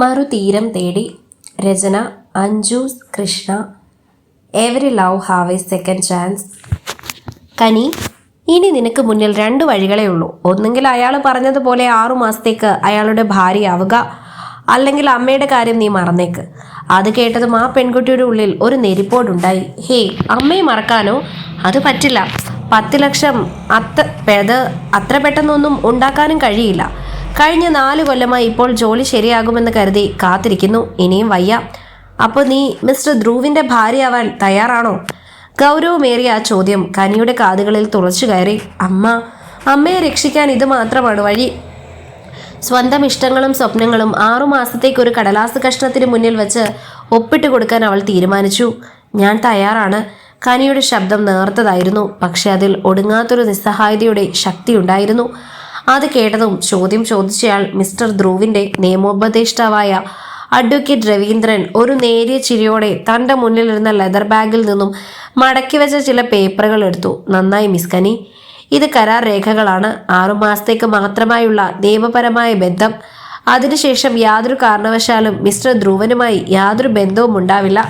മറുതീരം തേടി രചന Anju Krishna every love have a second chance. Kani ഇനി നിനക്ക് മുന്നിൽ രണ്ട് വഴികളേ ഉള്ളൂ. ഒന്നുകിൽ അയാൾ പറഞ്ഞതുപോലെ ആറു മാസത്തേക്ക് അയാളുടെ ഭാര്യയാവുക അല്ലെങ്കിൽ അമ്മയുടെ കാര്യം നീ മറന്നേക്ക്. അത് കേട്ടതും ആ പെൺകുട്ടിയുടെ ഉള്ളിൽ ഒരു നെരിപ്പോടുണ്ടായി. ഹേ അമ്മയെ മറക്കാനോ? അത് പറ്റില്ല. പത്ത് ലക്ഷം അത്ര അത് അത്ര പെട്ടെന്നൊന്നും ഉണ്ടാക്കാനും കഴിയില്ല. കഴിഞ്ഞ നാല് കൊല്ലമായി ഇപ്പോൾ ജോലി ശരിയാകുമെന്ന് കരുതി കാത്തിരിക്കുന്നു. ഇനിയും വയ്യ. അപ്പോൾ നീ മിസ്റ്റർ ധ്രുവിന്റെ ഭാര്യയാവാൻ തയ്യാറാണോ? ഗൗരവമേറിയ ആ ചോദ്യം കനിയുടെ കാതുകളിൽ തുളച്ചു കയറി. അമ്മ അമ്മയെ രക്ഷിക്കാൻ ഇത് മാത്രമാണ് വഴി. സ്വന്തം ഇഷ്ടങ്ങളും സ്വപ്നങ്ങളും ആറുമാസത്തേക്ക് ഒരു കടലാസ് കഷ്ണത്തിന് മുന്നിൽ വെച്ച് ഒപ്പിട്ട് കൊടുക്കാൻ അവൾ തീരുമാനിച്ചു. ഞാൻ തയ്യാറാണ്. കനിയുടെ ശബ്ദം നേർത്തതായിരുന്നു. പക്ഷെ അതിൽ ഒടുങ്ങാത്തൊരു നിസ്സഹായതയുടെ ശക്തിയുണ്ടായിരുന്നു. അത് കേട്ടതും ചോദ്യം ചോദിച്ചയാൾ മിസ്റ്റർ ധ്രുവിന്റെ നിയമോപദേഷ്ടാവായ അഡ്വക്കേറ്റ് രവീന്ദ്രൻ ഒരു നേരിയ ചിരിയോടെ തന്റെ മുന്നിലിരുന്ന ലെതർ ബാഗിൽ നിന്നും മടക്കി വെച്ച ചില പേപ്പറുകൾ എടുത്തു. നന്നായി മിസ് കനി. ഇത് കരാർ രേഖകളാണ്. ആറുമാസത്തേക്ക് മാത്രമായുള്ള നിയമപരമായ ബന്ധം. അതിനുശേഷം യാതൊരു കാരണവശാലും മിസ്റ്റർ ധ്രുവനുമായി യാതൊരു ബന്ധവും ഉണ്ടാവില്ല.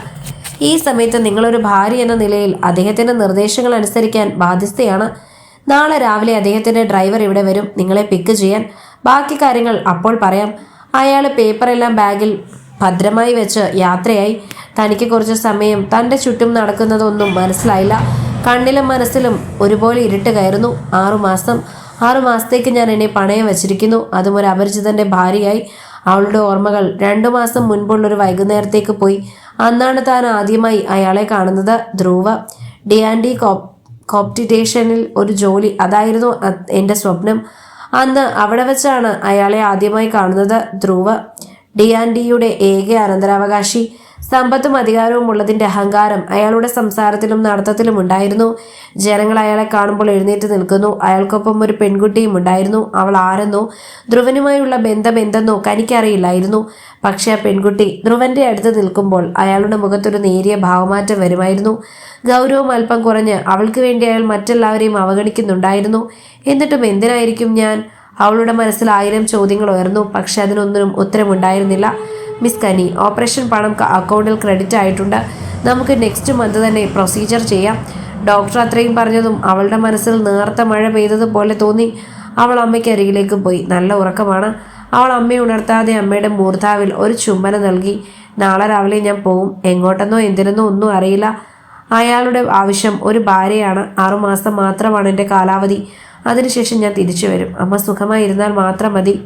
ഈ സമയത്ത് നിങ്ങളൊരു ഭാര്യ എന്ന നിലയിൽ അദ്ദേഹത്തിന്റെ നിർദ്ദേശങ്ങൾ അനുസരിക്കാൻ ബാധ്യസ്ഥയാണ്. നാളെ രാവിലെ അദ്ദേഹത്തിന്റെ ഡ്രൈവർ ഇവിടെ വരും. നിങ്ങളെ പിക്ക് ചെയ്യാൻ. ബാക്കി കാര്യങ്ങൾ അപ്പോൾ പറയാം. അയാൾ പേപ്പറെല്ലാം ബാഗിൽ ഭദ്രമായി വെച്ച് യാത്രയായി. തനിക്ക് കുറച്ച് സമയം. തന്റെ ചുറ്റും നടക്കുന്നതൊന്നും മനസ്സിലായില്ല. കണ്ണിലും മനസ്സിലും ഒരുപോലെ ഇരുട്ട് കയറുന്നു. ആറുമാസം ആറുമാസത്തേക്ക് ഞാൻ എന്നെ പണയം വച്ചിരിക്കുന്നു. അതും ഒരു അപരിചിതന്റെ ഭാര്യയായി. അവളുടെ ഓർമ്മകൾ രണ്ടു മാസം മുൻപുള്ളൊരു വൈകുന്നേരത്തേക്ക് പോയി. അന്നാണ് താൻ ആദ്യമായി അയാളെ കാണുന്നത്. ധ്രുവ. ഡിയാൻഡി കോപ് കോപ്റ്റിറ്റേഷനിൽ ഒരു ജോലി. അതായിരുന്നു എന്റെ സ്വപ്നം. അന്ന് അവിടെ വെച്ചാണ് അയാളെ ആദ്യമായി കാണുന്നത് ധ്രുവ. ഡി ആൻഡ് ഡിയുടെ ഏക അനന്തരാവകാശി. സമ്പത്തും അധികാരവും ഉള്ളതിന്റെ അഹങ്കാരം അയാളുടെ സംസാരത്തിലും നടത്തത്തിലും ഉണ്ടായിരുന്നു. ജനങ്ങൾ അയാളെ കാണുമ്പോൾ എഴുന്നേറ്റ് നിൽക്കുന്നു. അയാൾക്കൊപ്പം ഒരു പെൺകുട്ടിയും ഉണ്ടായിരുന്നു. അവൾ ആരെന്നോ ധ്രുവനുമായുള്ള ബന്ധം എന്തെന്നോ കനിക്കറിയില്ലായിരുന്നു. പക്ഷേ ആ പെൺകുട്ടി ധ്രുവന്റെ അടുത്ത് നിൽക്കുമ്പോൾ അയാളുടെ മുഖത്തൊരു നേരിയ ഭാവമാറ്റം വരുമായിരുന്നു. ഗൗരവം അല്പം കുറഞ്ഞ് അവൾക്ക് വേണ്ടി അയാൾ മറ്റെല്ലാവരെയും അവഗണിക്കുന്നുണ്ടായിരുന്നു. എന്നിട്ടും എന്തിനായിരിക്കും ഞാൻ? അവളുടെ മനസ്സിൽ ആയിരം ചോദ്യങ്ങൾ ഉയർന്നു. പക്ഷെ അതിനൊന്നിനും ഉത്തരമുണ്ടായിരുന്നില്ല. മിസ് കനി ഓപ്പറേഷൻ പണം അക്കൗണ്ടിൽ ക്രെഡിറ്റ് ആയിട്ടുണ്ട്. നമുക്ക് നെക്സ്റ്റ് മന്ത് തന്നെ പ്രൊസീജിയർ ചെയ്യാം. ഡോക്ടർ അത്രയും പറഞ്ഞതും അവളുടെ മനസ്സിൽ നേർത്ത മഴ പെയ്തതുപോലെ തോന്നി. അവൾ അമ്മയ്ക്ക് അരികിലേക്ക് പോയി. നല്ല ഉറക്കമാണ്. അവൾ അമ്മയെ ഉണർത്താതെ അമ്മയുടെ മൂർധാവിൽ ഒരു ചുംബനം നൽകി. നാളെ രാവിലെ ഞാൻ പോവും. എങ്ങോട്ടെന്നോ എന്തിനെന്നോ ഒന്നും അറിയില്ല. അയാളുടെ ആവശ്യം ഒരു ഭാര്യയാണ്. ആറുമാസം മാത്രമാണ് എന്റെ കാലാവധി. അതിനുശേഷം ഞാൻ തിരിച്ചു വരും. അമ്മ സുഖമായിരുന്നാൽ മാത്രം മതി.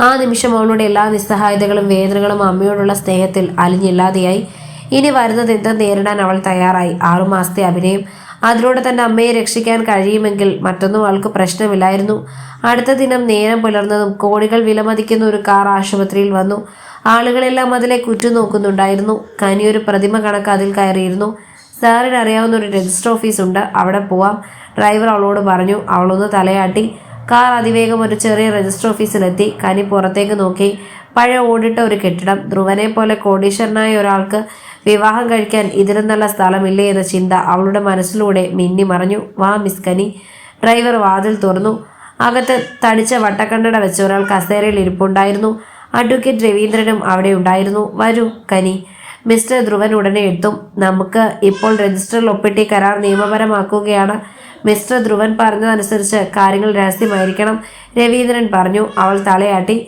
ആ നിമിഷം അവളുടെ എല്ലാ നിസ്സഹായതകളും വേദനകളും അമ്മയോടുള്ള സ്നേഹത്തിൽ അലിഞ്ഞില്ലാതെയായി. ഇനി വരുന്നത് എന്തും നേരിടാൻ അവൾ തയ്യാറായി? ആറുമാസത്തെ അഭിനയം. അതിലൂടെ തന്റെ അമ്മയെ രക്ഷിക്കാൻ കഴിയുമെങ്കിൽ മറ്റൊന്നും അവൾക്ക് പ്രശ്നമില്ലായിരുന്നു. അടുത്ത ദിനം നേരം പുലർന്നതും കോടികൾ വിലമതിക്കുന്ന ഒരു കാർ ആശുപത്രിയിൽ വന്നു. ആളുകളെല്ലാം അതിലെ കുറ്റുനോക്കുന്നുണ്ടായിരുന്നു. കനിയൊരു പ്രതിമ കണക്ക് അതിൽ കയറിയിരുന്നു. സാറിന് അറിയാവുന്ന ഒരു രജിസ്റ്റർ ഓഫീസ് ഉണ്ട്. അവിടെ പോവാം. ഡ്രൈവർ അവളോട് പറഞ്ഞു അവളൊന്ന് തലയാട്ടി. കാർ അതിവേഗം ഒരു ചെറിയ രജിസ്റ്റർ ഓഫീസിലെത്തി കനി പുറത്തേക്ക് നോക്കി. പഴയ ഓടിട്ട ഒരു കെട്ടിടം. ധ്രുവനെ പോലെ കോടീശ്വരനായ ഒരാൾക്ക് വിവാഹം കഴിക്കാൻ ഇതിലും നല്ല സ്ഥലമില്ലേ എന്ന ചിന്ത അവളുടെ മനസ്സിലൂടെ മിന്നി മറഞ്ഞു. വാ മിസ് കനി. ഡ്രൈവർ വാതിൽ തുറന്നു. അകത്ത് തടിച്ച വട്ടക്കണ്ണട വെച്ച ഒരാൾ കസേരയിൽ ഇരിപ്പുണ്ടായിരുന്നു. അഡ്വക്കേറ്റ് രവീന്ദ്രനും അവിടെ ഉണ്ടായിരുന്നു. വരൂ കനി. മിസ്റ്റർ ധ്രുവൻ ഉടനെ എത്തും. നമുക്ക് ഇപ്പോൾ രജിസ്റ്ററിൽ ഒപ്പിട്ടി കരാർ നിയമപരമാക്കുകയാണ്. മിസ്റ്റർ ധ്രുവൻ പറഞ്ഞതനുസരിച്ച് കാര്യങ്ങൾ രഹസ്യമായിരിക്കണം രവീന്ദ്രൻ പറഞ്ഞു. അവൾ തലയാട്ടി.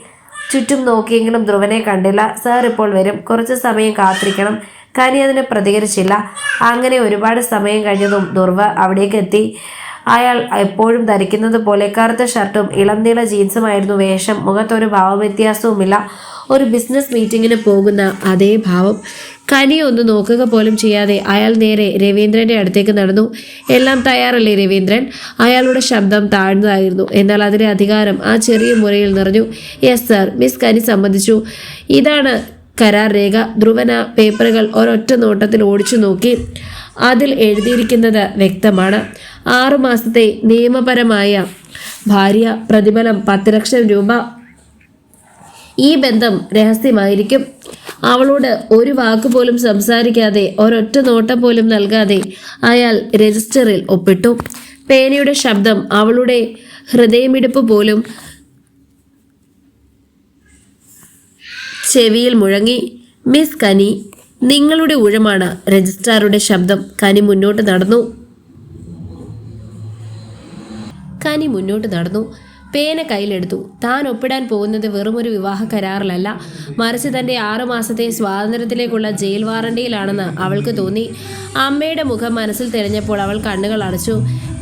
ചുറ്റും നോക്കിയെങ്കിലും ധ്രുവനെ കണ്ടില്ല. സാർ ഇപ്പോൾ വരും. കുറച്ച് സമയം കാത്തിരിക്കണം. കനി അതിന് പ്രതികരിച്ചില്ല. അങ്ങനെ ഒരുപാട് സമയം കഴിഞ്ഞതും ദുർവ അവിടേക്ക് എത്തി. അയാൾ എപ്പോഴും ധരിക്കുന്നത് പോലെ കറുത്ത ഷർട്ടും ഇളം നീള ജീൻസുമായിരുന്നു വേഷം. മുഖത്തൊരു ഭാവവ്യത്യാസവുമില്ല. ഒരു ബിസിനസ് മീറ്റിങ്ങിന് പോകുന്ന അതേ ഭാവം കനി ഒന്ന് നോക്കുക പോലും ചെയ്യാതെ അയാൾ നേരെ രവീന്ദ്രന്റെ അടുത്തേക്ക് നടന്നു. എല്ലാം തയ്യാറല്ലേ രവീന്ദ്രൻ? അയാളുടെ ശബ്ദം താഴ്ന്നതായിരുന്നു. എന്നാൽ അതിന്റെ അധികാരം ആ ചെറിയ മുറിയിൽ നിറഞ്ഞു. യെസ് സർ മിസ് കനി സമ്മതിച്ചു. ഇതാണ് കരാർ രേഖ ധ്രുവന പേപ്പറുകൾ ഒരൊറ്റ നോട്ടത്തിൽ ഓടിച്ചു നോക്കി. അതിൽ എഴുതിയിരിക്കുന്നത് വ്യക്തമാണ്. ആറുമാസത്തെ നിയമപരമായ ഭാര്യ പ്രതിഫലം പത്ത് ലക്ഷം രൂപ ഈ ബന്ധം രഹസ്യമായിരിക്കും. അവളോട് ഒരു വാക്ക് പോലും സംസാരിക്കാതെ ഒരൊറ്റ നോട്ടം പോലും നൽകാതെ അയാൾ രജിസ്റ്ററിൽ ഒപ്പിട്ടു. പേനയുടെ ശബ്ദം അവളുടെ ഹൃദയമിടിപ്പ് പോലും ചെവിയിൽ മുഴങ്ങി മിസ് കനി നിങ്ങളുടെ ഊഴമാണ് രജിസ്ട്രാറുടെ ശബ്ദം കനി മുന്നോട്ട് നടന്നു. കനി മുന്നോട്ട് നടന്നു. പേന കയ്യിലെടുത്തു. താൻ ഒപ്പിടാൻ പോകുന്നത് വെറുമൊരു വിവാഹ കരാറിലല്ല. മറിച്ച് തന്റെ ആറുമാസത്തെ സ്വാതന്ത്ര്യത്തിലേക്കുള്ള ജയിൽ വാറണ്ടിയിലാണെന്ന് അവൾക്ക് തോന്നി. അമ്മയുടെ മുഖം മനസ്സിൽ തെളിഞ്ഞപ്പോൾ അവൾ കണ്ണുകൾ അടച്ചു.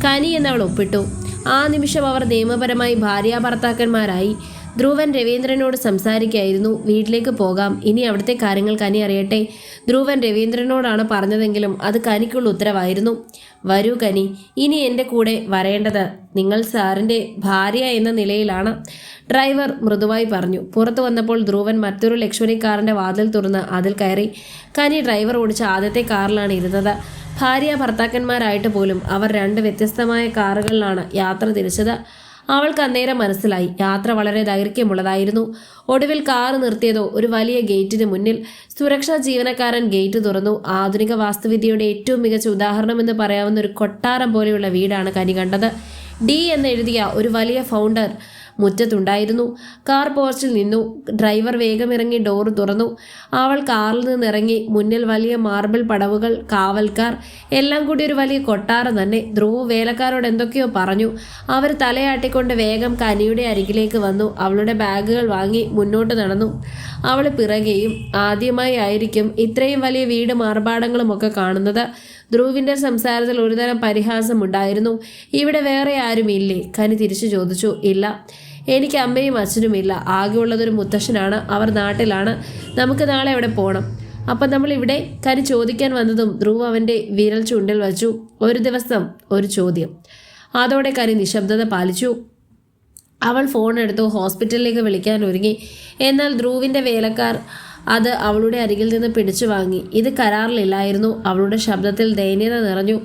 കനി എന്നവൾ ഒപ്പിട്ടു. ആ നിമിഷം അവർ നിയമപരമായി ഭാര്യ ഭർത്താക്കന്മാരായി. ധ്രുവൻ രവീന്ദ്രനോട് സംസാരിക്കായിരുന്നു. വീട്ടിലേക്ക് പോകാം. ഇനി അവിടുത്തെ കാര്യങ്ങൾ കനി അറിയട്ടെ. ധ്രുവൻ രവീന്ദ്രനോടാണ് പറഞ്ഞതെങ്കിലും അത് കനിക്കുള്ള ഉത്തരവായിരുന്നു. വരൂ കനി ഇനി എന്റെ കൂടെ വരേണ്ടത് നിങ്ങൾ സാറിന്റെ ഭാര്യ എന്ന നിലയിലാണ് ഡ്രൈവർ മൃദുവായി പറഞ്ഞു. പുറത്തു വന്നപ്പോൾ ധ്രുവൻ മറ്റൊരു ലക്ഷറി കാറിന്റെ വാതിൽ തുറന്ന് അതിൽ കയറി. കനി ഡ്രൈവർ ഓടിച്ച ആദ്യത്തെ കാറിലാണ് ഇരുന്നത്. ഭാര്യ ഭർത്താക്കന്മാരായിട്ട് പോലും അവർ രണ്ട് വ്യത്യസ്തമായ കാറുകളിലാണ് യാത്ര തിരിച്ചത്. അവൾക്ക് അന്നേരം മനസ്സിലായി. യാത്ര വളരെ ദൈർഘ്യമുള്ളതായിരുന്നു. ഒടുവിൽ കാർ നിർത്തിയതോ ഒരു വലിയ ഗേറ്റിന് മുന്നിൽ സുരക്ഷാ ജീവനക്കാരൻ ഗേറ്റ് തുറന്നു. ആധുനിക വാസ്തുവിദ്യയുടെ ഏറ്റവും മികച്ച ഉദാഹരണമെന്ന് പറയാവുന്ന ഒരു കൊട്ടാരം പോലെയുള്ള വീടാണ് കനി കണ്ടത്. ഡി എന്ന് എഴുതിയ ഒരു വലിയ ഫൗണ്ടർ മുറ്റത്തുണ്ടായിരുന്നു. കാർ പോർച്ചിൽ നിന്നു. ഡ്രൈവർ വേഗം ഇറങ്ങി ഡോർ തുറന്നു. അവൾ കാറിൽ നിന്നിറങ്ങി. മുന്നിൽ വലിയ മാർബിൾ പടവുകൾ കാവൽക്കാർ എല്ലാം കൂടി ഒരു വലിയ കൊട്ടാരം തന്നെ. ധ്രുവ് വേലക്കാരോട് എന്തൊക്കെയോ പറഞ്ഞു. അവർ തലയാട്ടിക്കൊണ്ട് വേഗം കനിയുടെ അരികിലേക്ക് വന്നു. അവളുടെ ബാഗുകൾ വാങ്ങി മുന്നോട്ട് നടന്നു. അവൾ പിറകെയും ആദ്യമായി ആയിരിക്കും ഇത്രയും വലിയ വീട് മാർബാടങ്ങളും ഒക്കെ കാണുന്നത്. ധ്രുവിന്റെ സംസാരത്തിൽ ഒരുതരം പരിഹാസമുണ്ടായിരുന്നു ഇവിടെ വേറെ ആരും ഇല്ലേ കനി തിരിച്ചു ചോദിച്ചു. ഇല്ല. എനിക്ക് അമ്മയും അച്ഛനും ഇല്ല. ആകെയുള്ളതൊരു മുത്തശ്ശനാണ്. അവർ നാട്ടിലാണ്. നമുക്ക് നാളെ അവിടെ പോകണം അപ്പം നമ്മൾ ഇവിടെ കനി ചോദിക്കാൻ വന്നതും ധ്രുവ് അവന്റെ വിരൽ ചുണ്ടിൽ വച്ചു. ഒരു ദിവസം ഒരു ചോദ്യം. അതോടെ കനി നിശബ്ദത പാലിച്ചു. അവൾ ഫോൺ എടുത്തു. ഹോസ്പിറ്റലിലേക്ക് വിളിക്കാൻ ഒരുങ്ങി. എന്നാൽ ധ്രുവിന്റെ വേലക്കാർ അത് അവളുടെ അരികിൽ നിന്ന് പിടിച്ചു വാങ്ങി. ഇത് കരാറിലില്ലായിരുന്നു. അവളുടെ ശബ്ദത്തിൽ ദയനീയത നിറഞ്ഞു.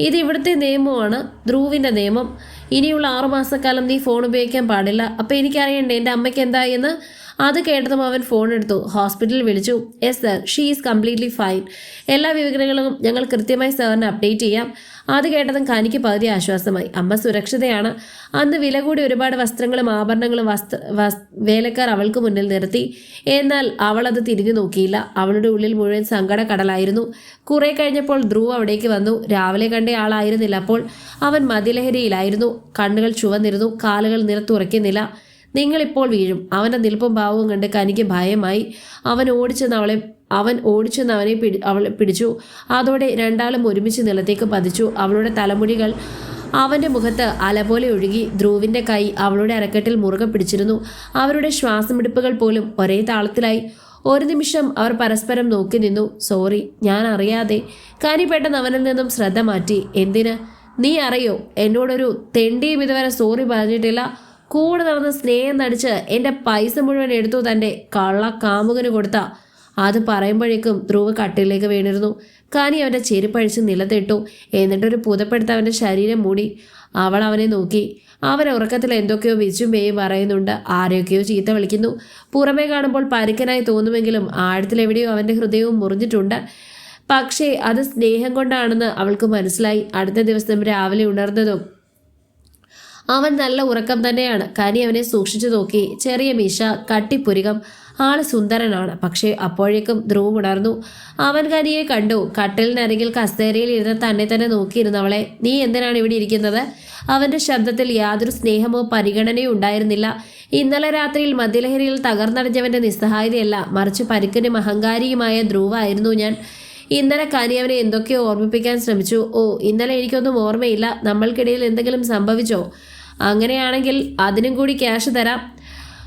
ഇത് ഇവിടുത്തെ നിയമമാണ്. ധ്രുവിന്റെ നിയമം. ഇനിയുള്ള ആറുമാസക്കാലം നീ ഫോൺ ഉപയോഗിക്കാൻ പാടില്ല. അപ്പോൾ എനിക്കറിയണ്ടേ എന്റെ അമ്മയ്ക്ക് എന്തായി എന്ന്? അത് കേട്ടതും അവൻ ഫോൺ എടുത്തു. ഹോസ്പിറ്റലിൽ വിളിച്ചു. Yes sir she is completely fine എല്ലാ വിവരങ്ങളും ഞങ്ങൾ കൃത്യമായി സാറിന് അപ്ഡേറ്റ് ചെയ്യാം. അത് കേട്ടതും കാനിക്ക് പകുതി ആശ്വാസമായി. അമ്മ സുരക്ഷിതയാണ്. അന്ന് വില കൂടി ഒരുപാട് വസ്ത്രങ്ങളും ആഭരണങ്ങളും വസ്ത്ര വസ് വേലക്കാർ അവൾക്ക് മുന്നിൽ നിർത്തി. എന്നാൽ അവൾ അത് തിരിഞ്ഞു നോക്കിയില്ല. അവളുടെ ഉള്ളിൽ മുഴുവൻ സങ്കട കടലായിരുന്നു കുറെ കഴിഞ്ഞപ്പോൾ ധ്രുവ് അവിടേക്ക് വന്നു. രാവിലെ കണ്ട ആളായിരുന്നില്ല അപ്പോൾ. അവൻ മതിലഹരിയിലായിരുന്നു. കണ്ണുകൾ ചുവന്നിരുന്നു. കാലുകൾ നിലത്തുറയ്ക്കുന്നില്ല. നിങ്ങളിപ്പോൾ വീഴും. അവന്റെ നിൽപ്പും ഭാവവും കണ്ട് കനിക്ക് ഭയമായി. അവൻ ഓടിച്ചെന്ന് അവളെ അവൻ ഓടിച്ചെന്ന് അവനെ പിടി അവളെ പിടിച്ചു. അതോടെ രണ്ടാളും ഒരുമിച്ച് നിലത്തേക്ക് പതിച്ചു. അവളുടെ തലമുടികൾ അവന്റെ മുഖത്ത് അലപോലെ ഒഴുകി. ധ്രുവിന്റെ കൈ അവളുടെ അരക്കെട്ടിൽ മുറുകെ പിടിച്ചിരുന്നു. അവരുടെ ശ്വാസമെടുപ്പുകൾ പോലും ഒരേ താളത്തിലായി. ഒരു നിമിഷം അവർ പരസ്പരം നോക്കി നിന്നു. സോറി ഞാൻ അറിയാതെ. കനി പെട്ടെന്ന് അവനിൽ നിന്നും ശ്രദ്ധ മാറ്റി. എന്തിന്? നീ അറിയോ? എന്നോടൊരു തെണ്ടിയും ഇതുവരെ സോറി പറഞ്ഞിട്ടില്ല. കൂടെ നടന്ന് സ്നേഹം നടിച്ച് എന്റെ പൈസ മുഴുവൻ എടുത്തു തന്റെ കള്ള കാമുകന് കൊടുത്ത. അത് പറയുമ്പോഴേക്കും ധ്രുവ് കട്ടിലേക്ക് വീണിരുന്നു. കാനി അവന്റെ ചെരുപ്പഴിച്ച് നിലത്തിട്ടു. എന്നിട്ടൊരു പുതപ്പെടുത്ത് അവന്റെ ശരീരം മൂടി. അവൾ അവനെ നോക്കി. അവൻ ഉറക്കത്തിൽ എന്തൊക്കെയോ വിച്ചും വേയും പറയുന്നുണ്ട്. ആരെയൊക്കെയോ ചീത്ത വിളിക്കുന്നു. പുറമേ കാണുമ്പോൾ പരുക്കനായി തോന്നുമെങ്കിലും ആഴത്തിലെവിടെയോ അവന്റെ ഹൃദയവും മുറിഞ്ഞിട്ടുണ്ട്. പക്ഷേ അത് സ്നേഹം കൊണ്ടാണെന്ന് അവൾക്ക് മനസ്സിലായി. അടുത്ത ദിവസം രാവിലെ ഉണർന്നതും അവൻ നല്ല ഉറക്കം തന്നെയാണ്. കനി അവനെ സൂക്ഷിച്ചു നോക്കി. ചെറിയ മീശ കട്ടിപ്പുരികം. ആൾ സുന്ദരനാണ്. പക്ഷേ അപ്പോഴേക്കും ധ്രുവ് ഉണർന്നു. അവൻ കനിയെ കണ്ടു. കട്ടിലിനരികിൽ കസേരയിൽ ഇരുന്ന് തന്നെ തന്നെ നോക്കിയിരുന്നവളെ നീ എന്തിനാണ് ഇവിടെ ഇരിക്കുന്നത്? അവന്റെ ശബ്ദത്തിൽ യാതൊരു സ്നേഹമോ പരിഗണനയോ ഉണ്ടായിരുന്നില്ല. ഇന്നലെ രാത്രിയിൽ മദ്യലഹരിയിൽ തകർന്നടഞ്ഞവന്റെ നിസ്സഹായതയല്ല. മറിച്ച് പരിക്കനും അഹങ്കാരിയുമായ ധ്രുവായിരുന്നു ഞാൻ. ഇന്നലെ കനി അവനെ എന്തൊക്കെയോ ഓർമ്മിപ്പിക്കാൻ ശ്രമിച്ചു. ഓ ഇന്നലെ എനിക്കൊന്നും ഓർമ്മയില്ല. നമ്മൾക്കിടയിൽ എന്തെങ്കിലും സംഭവിച്ചോ? അങ്ങനെയാണെങ്കിൽ അതിനും കൂടി ക്യാഷ് തരാം.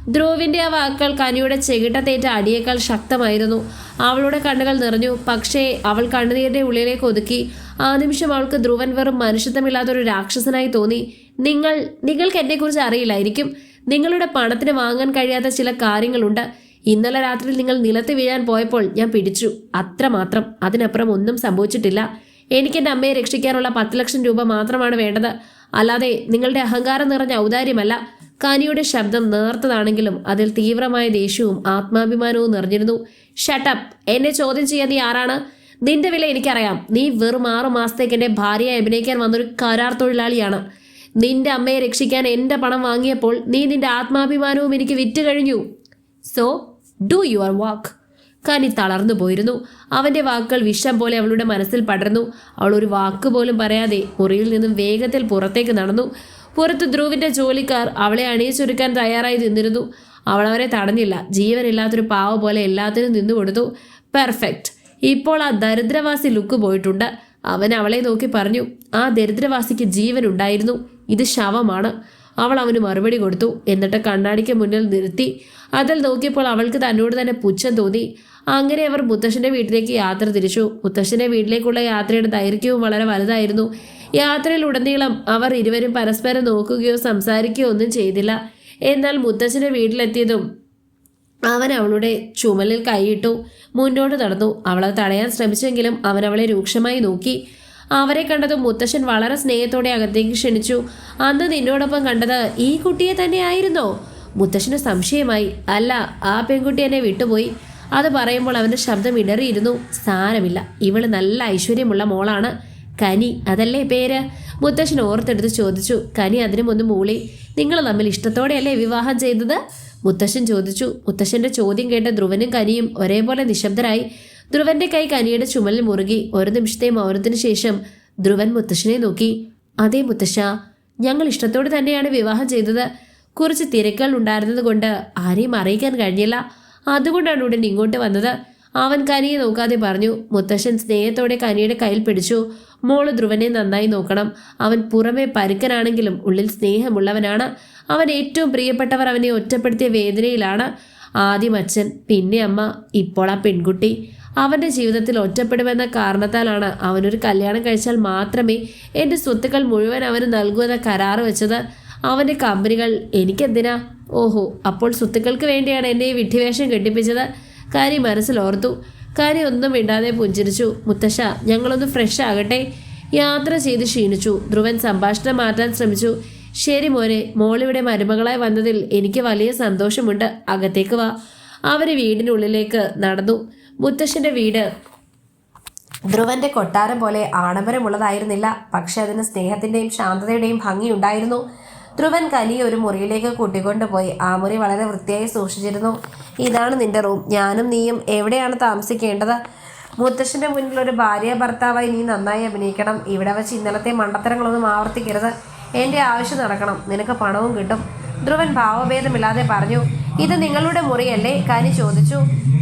ധ്രുവിന്റെ ആ വാക്കുകൾ കനിയുടെ ചെകിട്ടത്തേറ്റ അടിയേക്കാൾ ശക്തമായിരുന്നു. അവളുടെ കണ്ണുകൾ നിറഞ്ഞു. പക്ഷേ അവൾ കണ്ണുനീരിന്റെ ഉള്ളിലേക്ക് ഒതുക്കി. ആ നിമിഷം അവൾക്ക് ധ്രുവൻ വെറും മനുഷ്യത്വമില്ലാത്തൊരു രാക്ഷസനായി തോന്നി. നിങ്ങൾ നിങ്ങൾക്ക് എന്നെക്കുറിച്ച് അറിയില്ലായിരിക്കും. നിങ്ങളുടെ പണത്തിന് വാങ്ങാൻ കഴിയാത്ത ചില കാര്യങ്ങളുണ്ട്. ഇന്നലെ രാത്രി നിങ്ങൾ നിലത്ത് വീഴാൻ പോയപ്പോൾ ഞാൻ പിടിച്ചു. അത്രമാത്രം അതിനപ്പുറം ഒന്നും സംഭവിച്ചിട്ടില്ല. എനിക്ക് എന്റെ അമ്മയെ രക്ഷിക്കാനുള്ള പത്ത് ലക്ഷം രൂപ മാത്രമാണ് വേണ്ടത്. അല്ലാതെ നിങ്ങളുടെ അഹങ്കാരം നിറഞ്ഞ ഔദാര്യമല്ല. കാനിയുടെ ശബ്ദം നേർത്തതാണെങ്കിലും അതിൽ തീവ്രമായ ദേഷ്യവും ആത്മാഭിമാനവും നിറഞ്ഞിരുന്നു. ഷട്ടപ്പ് എന്നെ ചോദ്യം ചെയ്യാൻ നീ ആരാണ്? നിന്റെ വില എനിക്കറിയാം. നീ വെറും ആറു മാസത്തേക്ക് എന്റെ ഭാര്യയെ അഭിനയിക്കാൻ വന്നൊരു കരാർ തൊഴിലാളിയാണ്. നിന്റെ അമ്മയെ രക്ഷിക്കാൻ എന്റെ പണം വാങ്ങിയപ്പോൾ നീ നിന്റെ ആത്മാഭിമാനവും എനിക്ക് വിറ്റ് കഴിഞ്ഞു so do your walk Kani തളർന്നു പോയിരുന്നു. അവന്റെ വാക്കുകൾ വിഷം പോലെ അവളുടെ മനസ്സിൽ പടർന്നു. അവൾ ഒരു വാക്ക് പോലും പറയാതെ മുറിയിൽ നിന്നും വേഗത്തിൽ പുറത്തേക്ക് നടന്നു. പുറത്ത് ധ്രുവിന്റെ ജോലിക്കാർ അവളെ അണിയിച്ചൊരുക്കാൻ തയ്യാറായി നിന്നിരുന്നു. അവൾ അവരെ തടഞ്ഞില്ല. ജീവനില്ലാത്തൊരു പാവ പോലെ എല്ലാത്തിനും നിന്നു കൊടുത്തു. പെർഫെക്റ്റ് ഇപ്പോൾ ആ ദരിദ്രവാസി ലുക്ക് പോയിട്ടുണ്ട്. അവൻ അവളെ നോക്കി പറഞ്ഞു ആ ദരിദ്രവാസിക്ക് ജീവൻ ഉണ്ടായിരുന്നു. ഇത് ശവമാണ്. അവൾ അവന് മറുപടി കൊടുത്തു. എന്നിട്ട് കണ്ണാടിക്ക് മുന്നിൽ നിർത്തി. അതിൽ നോക്കിയപ്പോൾ അവൾക്ക് തന്നോട് തന്നെ പുച്ഛം തോന്നി. അങ്ങനെ അവർ മുത്തശ്ശന്റെ വീട്ടിലേക്ക് യാത്ര തിരിച്ചു. മുത്തശ്ശന്റെ വീട്ടിലേക്കുള്ള യാത്രയുടെ ദൈർഘ്യവും വളരെ വലുതായിരുന്നു. യാത്രയിലുടനീളം അവർ ഇരുവരും പരസ്പരം നോക്കുകയോ സംസാരിക്കുകയോ ഒന്നും ചെയ്തില്ല. എന്നാൽ മുത്തശ്ശന്റെ വീട്ടിലെത്തിയതും അവൻ അവളുടെ ചുമലിൽ കൈയിട്ടു മുന്നോട്ട് നടന്നു. അവളെ തടയാൻ ശ്രമിച്ചെങ്കിലും അവൻ അവളെ രൂക്ഷമായി നോക്കി. അവരെ കണ്ടതും മുത്തശ്ശൻ വളരെ സ്നേഹത്തോടെ അകത്തേക്ക് ക്ഷണിച്ചു. അന്ന് നിന്നോടൊപ്പം കണ്ടത് ഈ കുട്ടിയെ തന്നെയായിരുന്നോ. മുത്തശ്ശന് സംശയമായി. അല്ല ആ പെൺകുട്ടി എന്നെ വിട്ടുപോയി. അത് പറയുമ്പോൾ അവന്റെ ശബ്ദം ഇടറിയിരുന്നു. സാരമില്ല ഇവൾ നല്ല ഐശ്വര്യമുള്ള മോളാണ്. കനി അതല്ലേ പേര്? മുത്തശ്ശൻ ഓർത്തെടുത്ത് ചോദിച്ചു. കനി അതിനു മുന്ന് മൂളി നിങ്ങൾ തമ്മിൽ ഇഷ്ടത്തോടെയല്ലേ വിവാഹം ചെയ്തത്? മുത്തശ്ശൻ ചോദിച്ചു. മുത്തശ്ശന്റെ ചോദ്യം കേട്ട ധ്രുവനും കനിയും ഒരേപോലെ നിശബ്ദരായി. ധ്രുവന്റെ കൈ കനിയുടെ ചുമലിൽ മുറുകി ഒരു നിമിഷത്തെ മൗനത്തിന് ശേഷം ധ്രുവൻ മുത്തശ്ശനെ നോക്കി അതേ മുത്തശ്ശ ഞങ്ങൾ ഇഷ്ടത്തോടെ തന്നെയാണ് വിവാഹം ചെയ്തത്. കുറച്ച് തിരക്കുകൾ ഉണ്ടായിരുന്നത് കൊണ്ട് ആരെയും അറിയിക്കാൻ കഴിഞ്ഞില്ല. അതുകൊണ്ടാണ് ഉടൻ ഇങ്ങോട്ട് വന്നത്. അവൻ കനിയെ നോക്കാതെ പറഞ്ഞു മുത്തശ്ശൻ സ്നേഹത്തോടെ കനിയുടെ കയ്യിൽ പിടിച്ചു. മോൾ ധ്രുവനെ നന്നായി നോക്കണം. അവൻ പുറമെ പരുക്കനാണെങ്കിലും ഉള്ളിൽ സ്നേഹമുള്ളവനാണ്. അവൻ ഏറ്റവും പ്രിയപ്പെട്ടവർ അവനെ ഒറ്റപ്പെടുത്തിയ വേദനയിലാണ്. ആദ്യം അച്ഛൻ പിന്നെ അമ്മ ഇപ്പോൾ ആ പെൺകുട്ടി. അവന്റെ ജീവിതത്തിൽ ഒറ്റപ്പെടുമെന്ന കാരണത്താലാണ് അവനൊരു കല്യാണം കഴിച്ചാൽ മാത്രമേ എന്റെ സ്വത്തുക്കൾ മുഴുവൻ അവന് നൽകുമെന്ന കരാർ വെച്ചത് അവന്റെ കമ്പനികൾ. എനിക്കെന്തിനാ? ഓഹോ അപ്പോൾ സ്വത്തുക്കൾക്ക് വേണ്ടിയാണ് എന്നെ ഈ വിഡ്ഢിവേഷം കെട്ടിപ്പിച്ചത്. കാര്യം മനസ്സിലോർത്തു കാര്യം ഒന്നും മിണ്ടാതെ പുഞ്ചിരിച്ചു. മുത്തശ്ശ ഞങ്ങളൊന്ന് ഫ്രഷ് ആകട്ടെ. യാത്ര ചെയ്ത് ക്ഷീണിച്ചു. ധ്രുവൻ സംഭാഷണം മാറ്റാൻ ശ്രമിച്ചു. ശരി മോനെ മോളിവിടെ മരുമകളായി വന്നതിൽ എനിക്ക് വലിയ സന്തോഷമുണ്ട്. അകത്തേക്ക് വാ. അവർ വീടിനുള്ളിലേക്ക് നടന്നു. മുത്തശ്ശന്റെ വീട്. ധ്രുവന്റെ കൊട്ടാരം പോലെ ആഡംബരമുള്ളതായിരുന്നില്ല. പക്ഷെ അതിന് സ്നേഹത്തിന്റെയും ശാന്തതയുടെയും ഭംഗിയുണ്ടായിരുന്നു ധ്രുവൻ കനി ഒരു മുറിയിലേക്ക് കൂട്ടിക്കൊണ്ടുപോയി. ആ മുറി വളരെ വൃത്തിയായി സൂക്ഷിച്ചിരുന്നു. ഇതാണ് നിന്റെ റൂം. ഞാനും നീയും എവിടെയാണ് താമസിക്കേണ്ടത്? മുത്തശ്ശന്റെ മുന്നിൽ ഒരു ഭാര്യ ഭർത്താവായി നീ നന്നായി അഭിനയിക്കണം. ഇവിടെ വെച്ച് ഇന്നലത്തെ മണ്ടത്തരങ്ങളൊന്നും ആവർത്തിക്കരുത്. എന്റെ ആവശ്യം നടക്കണം. നിനക്ക് പണവും കിട്ടും. ധ്രുവൻ ഭാവഭേദമില്ലാതെ പറഞ്ഞു ഇത് നിങ്ങളുടെ മുറിയല്ലേ? കനി ചോദിച്ചു.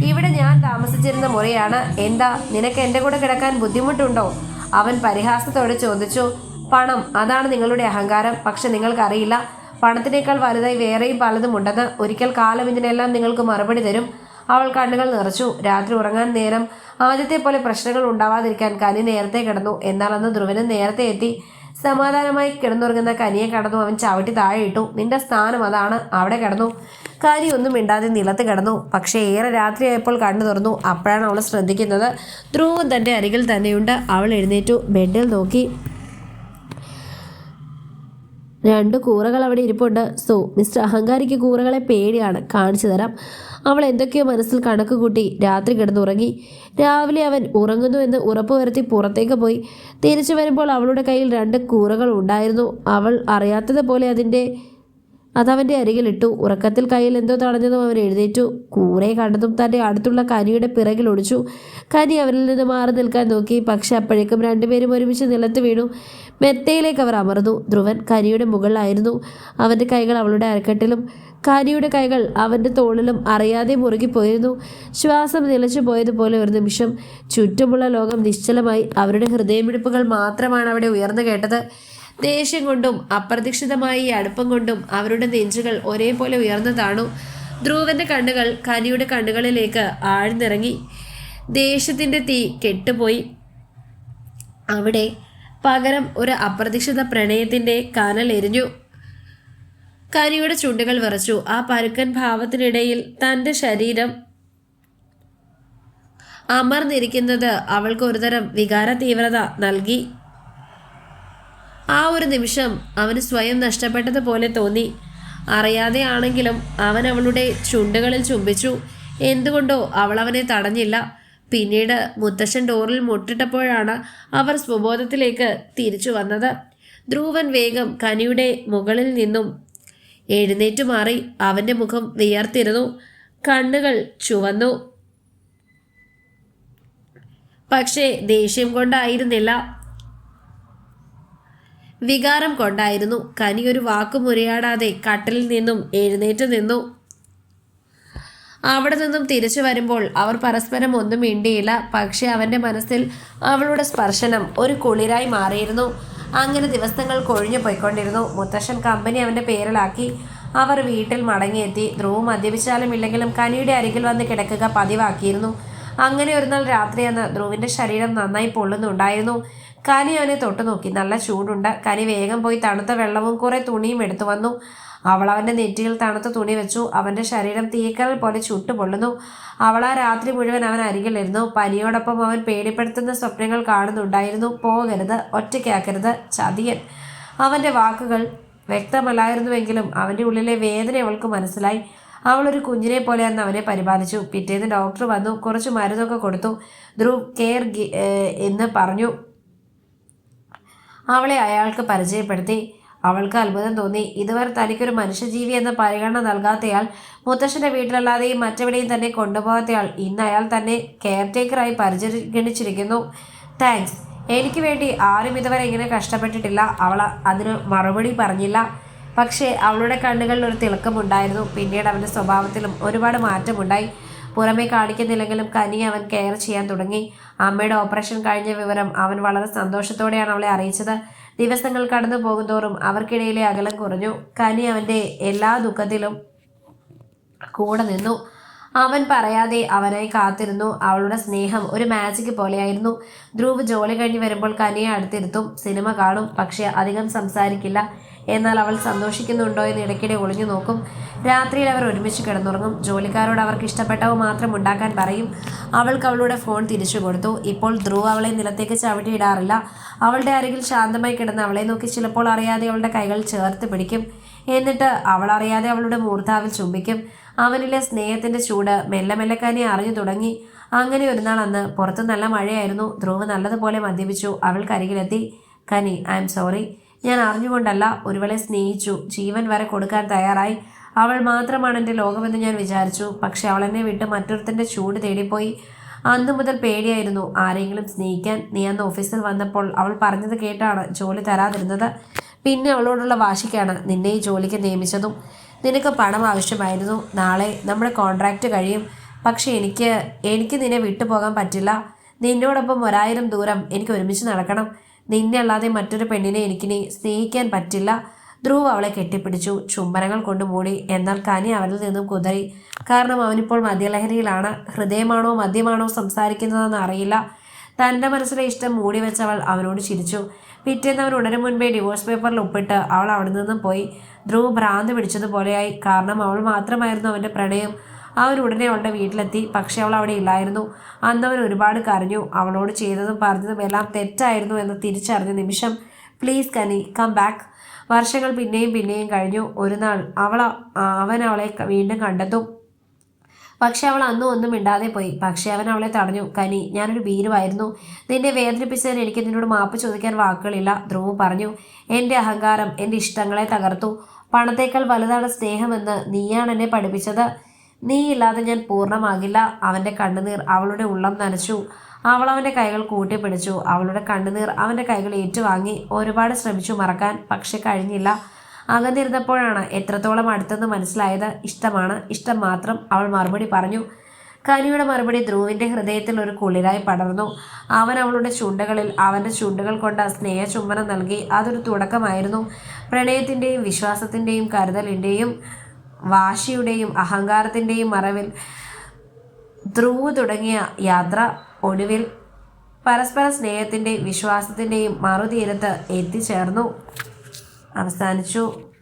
ഇവിടെ ഞാൻ താമസിച്ചിരുന്ന മുറിയാണ്. എന്താ നിനക്ക് എന്റെ കൂടെ കിടക്കാൻ ബുദ്ധിമുട്ടുണ്ടോ? അവൻ പരിഹാസത്തോടെ ചോദിച്ചു. പണം അതാണ് നിങ്ങളുടെ അഹങ്കാരം. പക്ഷെ നിങ്ങൾക്കറിയില്ല പണത്തിനേക്കാൾ വലുതായി വേറെയും പലതും ഉണ്ടെന്ന്. ഒരിക്കൽ കാലം നിങ്ങൾക്ക് മറുപടി തരും. അവൾ കണ്ണുകൾ നിറച്ചു. രാത്രി ഉറങ്ങാൻ നേരം ആദ്യത്തെ പോലെ പ്രശ്നങ്ങൾ ഉണ്ടാവാതിരിക്കാൻ കനി നേരത്തെ കിടന്നു. എന്നാൽ അന്ന് ധ്രുവനും നേരത്തെ എത്തി. സമാധാനമായി കിടന്നുറങ്ങുന്ന കനിയെ കടന്നു അവൻ ചവിട്ടി താഴെ ഇട്ടു നിന്റെ സ്ഥാനം അതാണ്. അവിടെ കിടന്നു. കനി ഒന്നും മിണ്ടാതെ നിലത്ത് കിടന്നു. പക്ഷേ ഏറെ രാത്രിയായപ്പോൾ കണ്ണു തുറന്നു. അപ്പോഴാണ് അവൾ ശ്രദ്ധിക്കുന്നത്. ധ്രുവൻ തന്റെ അരികിൽ തന്നെയുണ്ട്. അവൾ എഴുന്നേറ്റു. ബെഡിൽ നോക്കി. രണ്ട് കൂറകൾ അവിടെ ഇരിപ്പുണ്ട്. സോ മിസ്റ്റർ അഹങ്കാരിക്ക് കൂറകളെ പേടിയാണ്. കാണിച്ചു തരാം. അവൾ എന്തൊക്കെയോ മനസ്സിൽ കണക്ക് കൂട്ടി രാത്രി കിടന്നുറങ്ങി. രാവിലെ അവൻ ഉറങ്ങുന്നു എന്ന് ഉറപ്പുവരുത്തി പുറത്തേക്ക് പോയി. തിരിച്ചു വരുമ്പോൾ അവളുടെ കയ്യിൽ രണ്ട് കൂറകൾ ഉണ്ടായിരുന്നു. അവൾ അറിയാത്തതുപോലെ അതിന്റെ അതവന്റെ അരികിലിട്ടു ഉറക്കത്തിൽ കയ്യിൽ എന്തോ തടഞ്ഞതും അവൻ എഴുന്നേറ്റു. കൂറെ കണ്ടതും തന്റെ അടുത്തുള്ള കനിയുടെ പിറകിൽ ഒടിച്ചു കനി അവരിൽ നിന്ന് മാറി നിൽക്കാൻ നോക്കി. പക്ഷെ അപ്പോഴേക്കും രണ്ടുപേരും ഒരുമിച്ച് നിലത്ത് വീണു. മെത്തയിലേക്ക് അവർ അമർന്നു. ധ്രുവൻ കരിയുടെ മുകളിലായിരുന്നു. അവന്റെ കൈകൾ അവളുടെ അരക്കെട്ടിലും കരിയുടെ കൈകൾ അവന്റെ തോളിലും അറിയാതെ മുറുകിപ്പോയിരുന്നു ശ്വാസം നിലച്ചു പോയതുപോലെ ഒരു നിമിഷം ചുറ്റുമുള്ള ലോകം നിശ്ചലമായി. അവരുടെ ഹൃദയമിടിപ്പുകൾ മാത്രമാണ് അവിടെ ഉയർന്നു കേട്ടത്. ദേഷ്യം കൊണ്ടും അപ്രതീക്ഷിതമായ ഈ അടുപ്പം കൊണ്ടും അവരുടെ നെഞ്ചുകൾ ഒരേപോലെ ഉയർന്നതാണു ധ്രുവന്റെ കണ്ണുകൾ കനിയുടെ കണ്ണുകളിലേക്ക് ആഴ്ന്നിറങ്ങി. ദേഷ്യത്തിന്റെ തീ കെട്ടുപോയി. അവിടെ പകരം ഒരു അപ്രതീക്ഷിത പ്രണയത്തിന്റെ കാനൽ എരിഞ്ഞു. കരിയുടെ ചുണ്ടുകൾ വിറച്ചു. ആ പരുക്കൻ ഭാവത്തിനിടയിൽ തന്റെ ശരീരം അമർന്നിരിക്കുന്നത് അവൾക്ക് ഒരുതരം വികാര തീവ്രത നൽകി. ആ ഒരു നിമിഷം അവന് സ്വയം നഷ്ടപ്പെട്ടതുപോലെ തോന്നി. അറിയാതെ ആണെങ്കിലും അവൻ അവളുടെ ചുണ്ടുകളിൽ ചുംബിച്ചു. എന്തുകൊണ്ടോ അവൾ അവനെ തടഞ്ഞില്ല. പിന്നീട് മുത്തശ്ശൻ ഡോറിൽ മുട്ടിട്ടപ്പോഴാണ് അവർ സ്വബോധത്തിലേക്ക് തിരിച്ചു വന്നത്. ധ്രുവൻ വേഗം കനിയുടെ മുകളിൽ നിന്നും എഴുന്നേറ്റു മാറി അവന്റെ മുഖം വിയർത്തിരുന്നു. കണ്ണുകൾ ചുവന്നു. പക്ഷേ ദേഷ്യം കൊണ്ടായിരുന്നില്ല. വികാരം കൊണ്ടായിരുന്നു കനി ഒരു വാക്കും മുറിയാടാതെ കട്ടിലിൽ നിന്നും എഴുന്നേറ്റ് നിന്നു. അവിടെ നിന്നും തിരിച്ചു വരുമ്പോൾ അവർ പരസ്പരം ഒന്നും മിണ്ടിയില്ല. പക്ഷെ അവന്റെ മനസ്സിൽ അവളുടെ സ്പർശനം ഒരു കുളിരായി മാറിയിരുന്നു. അങ്ങനെ ദിവസങ്ങൾ കൊഴിഞ്ഞു പോയിക്കൊണ്ടിരുന്നു. മുത്തശ്ശൻ കമ്പനി അവന്റെ പേരിലാക്കി. അവർ വീട്ടിൽ മടങ്ങിയെത്തി. ധ്രുവ് മദ്യപിച്ചാലും ഇല്ലെങ്കിലും കനിയുടെ അരികിൽ വന്ന് കിടക്കുക പതിവാക്കിയിരുന്നു. അങ്ങനെ ഒരു നാൾ രാത്രിയെന്ന് ധ്രുവിന്റെ ശരീരം നന്നായി പൊള്ളുന്നുണ്ടായിരുന്നു. കനി അവനെ തൊട്ടു നോക്കി നല്ല ചൂടുണ്ട്. കനി വേഗം പോയി തണുത്ത വെള്ളവും കുറേ തുണിയും എടുത്തു വന്നു. അവൾ അവന്റെ നെറ്റിയിൽ തണുത്ത തുണി വെച്ചു. അവന്റെ ശരീരം തീക്കനൽ പോലെ ചുട്ടുപൊള്ളുന്നു. അവൾ ആ രാത്രി മുഴുവൻ അവൻ അരികിലിരുന്നു. പനിയോടൊപ്പം അവൻ പേടിപ്പെടുത്തുന്ന സ്വപ്നങ്ങൾ കാണുന്നുണ്ടായിരുന്നു. പോകരുത് ഒറ്റയ്ക്കാക്കരുത് ചതിയൻ. അവന്റെ വാക്കുകൾ വ്യക്തമല്ലായിരുന്നുവെങ്കിലും അവന്റെ ഉള്ളിലെ വേദന അവൾക്ക് മനസ്സിലായി. അവൾ ഒരു കുഞ്ഞിനെ പോലെ അന്ന് അവനെ പരിപാലിച്ചു. പിറ്റേന്ന് ഡോക്ടർ വന്നു. കുറച്ച് മരുന്നൊക്കെ കൊടുത്തു. ധ്രുവ് കെയർ എന്ന് പറഞ്ഞു. അവളെ അയാൾക്ക് പരിചയപ്പെടുത്തി. അവൾക്ക് അത്ഭുതം തോന്നി. ഇതുവരെ തനിക്കൊരു മനുഷ്യജീവി എന്ന പരിഗണന നൽകാത്തയാൾ മുത്തശ്ശന്റെ വീട്ടിലല്ലാതെയും മറ്റെവിടെയും തന്നെ കൊണ്ടുപോകാത്തയാൾ ഇന്ന് അയാൾ തന്നെ കെയർ ടേക്കറായി പരിചരിക്കണിച്ചിരിക്കുന്നു താങ്ക്സ് എനിക്ക് വേണ്ടി ആരും ഇതുവരെ ഇങ്ങനെ കഷ്ടപ്പെട്ടിട്ടില്ല. അവൾ അതിന് മറുപടി പറഞ്ഞില്ല. പക്ഷേ അവളുടെ കണ്ണുകളിൽ ഒരു തിളക്കമുണ്ടായിരുന്നു പിന്നീട് അവന്റെ സ്വഭാവത്തിലും ഒരുപാട് മാറ്റമുണ്ടായി. പുറമേ കാണിക്കുന്നില്ലെങ്കിലും കനി അവൻ കെയർ ചെയ്യാൻ തുടങ്ങി. അമ്മയുടെ ഓപ്പറേഷൻ കഴിഞ്ഞ വിവരം അവൻ വളരെ സന്തോഷത്തോടെയാണ് അവളെ അറിയിച്ചത്. ദിവസങ്ങൾ കടന്നു പോകുന്തോറും അവർക്കിടയിലെ അകലം കുറഞ്ഞു. കനി അവന്റെ എല്ലാ ദുഃഖത്തിലും കൂടെ നിന്നു. അവൻ പറയാതെ അവനായി കാത്തിരുന്നു. അവളുടെ സ്നേഹം ഒരു മാജിക് പോലെയായിരുന്നു. ധ്രുവ് ജോലി കഴിഞ്ഞ് വരുമ്പോൾ കനിയെ അടുത്തിരുത്തും. സിനിമ കാണും. പക്ഷേ അധികം സംസാരിക്കില്ല. എന്നാൽ അവൾ സന്തോഷിക്കുന്നുണ്ടോ എന്ന് ഇടയ്ക്കിടെ ഒളിഞ്ഞു നോക്കും. രാത്രിയിൽ അവർ ഒരുമിച്ച് കിടന്നുറങ്ങും. ജോലിക്കാരോട് അവർക്ക് ഇഷ്ടപ്പെട്ടവ മാത്രം ഉണ്ടാക്കാൻ പറയും. അവൾക്ക് അവളുടെ ഫോൺ തിരിച്ചു കൊടുത്തു. ഇപ്പോൾ ധ്രുവ് അവളെ നിലത്തേക്ക് ചവിട്ടിയിടാറില്ല. അവളുടെ അരികിൽ ശാന്തമായി കിടന്ന് അവളെ നോക്കി ചിലപ്പോൾ അറിയാതെ അവളുടെ കൈകൾ ചേർത്ത് പിടിക്കും. എന്നിട്ട് അവൾ അറിയാതെ അവളുടെ മൂർധാവിൽ ചുംബിക്കും. അവനിലെ സ്നേഹത്തിന്റെ ചൂട് മെല്ലെ മെല്ലെ കനി അറിഞ്ഞു തുടങ്ങി. അങ്ങനെ ഒരു നാൾ അന്ന് പുറത്ത് നല്ല മഴയായിരുന്നു. ധ്രുവ് നല്ലതുപോലെ മദ്യപിച്ചു. അവൾ അരികിലെത്തി കനി ഐ എം സോറി. ഞാൻ അറിഞ്ഞുകൊണ്ടല്ല ഒരുവളെ സ്നേഹിച്ചു. ജീവൻ വരെ കൊടുക്കാൻ തയ്യാറായി. അവൾ മാത്രമാണ് എന്റെ ലോകമെന്ന് ഞാൻ വിചാരിച്ചു. പക്ഷെ അവൾ എന്നെ വിട്ട് മറ്റൊരുത്തന്റെ ചൂട് തേടിപ്പോയി. അന്നു മുതൽ പേടിയായിരുന്നു ആരെങ്കിലും സ്നേഹിക്കാൻ. നീ അന്ന് ഓഫീസിൽ വന്നപ്പോൾ അവൾ പറഞ്ഞത് കേട്ടാണ് ജോലി തരാതിരുന്നത്. പിന്നെ അവളോടുള്ള വാശിക്കാണ് നിന്നെ ഈ ജോലിക്ക് നിയമിച്ചതും. നിനക്ക് പണം ആവശ്യമായിരുന്നു. നാളെ നമ്മുടെ കോൺട്രാക്റ്റ് കഴിയും. പക്ഷെ എനിക്ക് എനിക്ക് നിന്നെ വിട്ടുപോകാൻ പറ്റില്ല. നിന്നോടൊപ്പം ഒരായിരം ദൂരം എനിക്ക് ഒരുമിച്ച് നടക്കണം. നിന്നെ അല്ലാതെ മറ്റൊരു പെണ്ണിനെ എനിക്കിനി സ്നേഹിക്കാൻ പറ്റില്ല. ധ്രുവ് അവളെ കെട്ടിപ്പിടിച്ചു. ചുംബനങ്ങൾ കൊണ്ട് മൂടി. എന്നാൽ കനി അവനിൽ നിന്നും കുതറി. കാരണം അവനിപ്പോൾ മദ്യലഹരിയിലാണ്. ഹൃദയമാണോ മദ്യമാണോ സംസാരിക്കുന്നതെന്ന് അറിയില്ല. തന്റെ മനസ്സിലെ ഇഷ്ടം മൂടി വെച്ചവൾ അവനോട് ചിരിച്ചു. പിറ്റേന്ന് അവൻ ഉടനെ മുൻപേ ഡിവോഴ്സ് പേപ്പറിൽ ഒപ്പിട്ട് അവൾ അവിടെ നിന്നും പോയി. ധ്രുവ് ഭ്രാന്ത് പിടിച്ചതുപോലെയായി. കാരണം അവൾ മാത്രമായിരുന്നു അവന്റെ പ്രണയം. അവൻ ഉടനെ അവളുടെ വീട്ടിലെത്തി. പക്ഷെ അവൾ അവിടെ ഇല്ലായിരുന്നു. അന്ന് അവൻ ഒരുപാട് കരഞ്ഞു. അവളോട് ചെയ്തതും പറഞ്ഞതും എല്ലാം തെറ്റായിരുന്നു എന്ന് തിരിച്ചറിഞ്ഞ നിമിഷം പ്ലീസ് കനി കം ബാക്ക് വർഷങ്ങൾ പിന്നെയും പിന്നെയും കഴിഞ്ഞു. ഒരു നാൾ അവൾ അവൻ അവളെ വീണ്ടും കണ്ടെത്തും. പക്ഷെ അവൾ അന്നും ഒന്നും മിണ്ടാതെ പോയി. പക്ഷെ അവൻ അവളെ തടഞ്ഞു. കനി ഞാനൊരു ഭീരുവായിരുന്നു. നിന്നെ വേദനിപ്പിച്ചതിന് എനിക്ക് നിന്നോട് മാപ്പ് ചോദിക്കാൻ വാക്കുകളില്ല ധ്രുവ് പറഞ്ഞു. എന്റെ അഹങ്കാരം എന്റെ ഇഷ്ടങ്ങളെ തകർത്തു. പണത്തേക്കാൾ വലുതാണ് സ്നേഹമെന്ന് നീയാണ് എന്നെ പഠിപ്പിച്ചത്. നീ ഇല്ലാതെ ഞാൻ പൂർണമാകില്ല. അവന്റെ കണ്ണുനീർ അവളുടെ ഉള്ളം നനച്ചു. അവൾ അവന്റെ കൈകൾ കൂട്ടിപ്പിടിച്ചു അവളുടെ കണ്ണുനീർ അവന്റെ കൈകൾ ഏറ്റുവാങ്ങി. ഒരുപാട് ശ്രമിച്ചു മറക്കാൻ പക്ഷെ കഴിഞ്ഞില്ല. അകന്നിരുന്നപ്പോഴാണ് എത്രത്തോളം അടുത്തെന്ന് മനസ്സിലായത് ഇഷ്ടമാണ്. ഇഷ്ടം മാത്രം അവൾ മറുപടി പറഞ്ഞു. കനിയുടെ മറുപടി ധ്രുവിന്റെ ഹൃദയത്തിൽ ഒരു കുളിരായി പടർന്നു. അവൻ അവളുടെ ചുണ്ടകളിൽ അവന്റെ ചുണ്ടുകൾ കൊണ്ട് സ്നേഹ ചുംബനം നൽകി. അതൊരു തുടക്കമായിരുന്നു. പ്രണയത്തിന്റെയും വിശ്വാസത്തിന്റെയും കരുതലിന്റെയും വാശിയുടെയും അഹങ്കാരത്തിന്റെയും മറവിൽ ധ്രുവ് തുടങ്ങിയ യാത്ര ഒടുവിൽ പരസ്പര സ്നേഹത്തിന്റെയും വിശ്വാസത്തിന്റെയും മറുതീരത്ത് എത്തിച്ചേർന്നു. അവസാനിച്ചു.